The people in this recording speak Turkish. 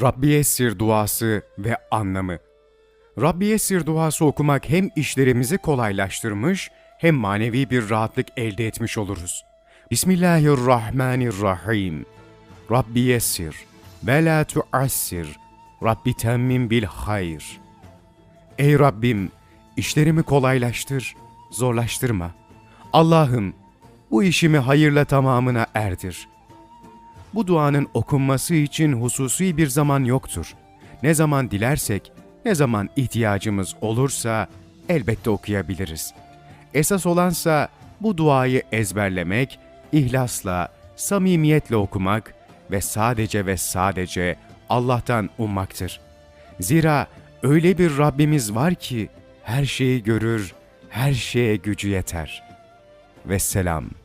Rabbi Yessir duası ve anlamı. Rabbi Yessir duası okumak hem işlerimizi kolaylaştırmış hem manevi bir rahatlık elde etmiş oluruz. Bismillahirrahmanirrahim. Rabbi Yessir ve la tuassir. Rabbi temmim bil hayr. Ey Rabbim, işlerimi kolaylaştır, zorlaştırma. Allah'ım, bu işimi hayırla tamamına erdir. Bu duanın okunması için hususi bir zaman yoktur. Ne zaman dilersek, ne zaman ihtiyacımız olursa elbette okuyabiliriz. Esas olansa bu duayı ezberlemek, ihlasla, samimiyetle okumak ve sadece ve sadece Allah'tan ummaktır. Zira öyle bir Rabbimiz var ki her şeyi görür, her şeye gücü yeter. Vesselam.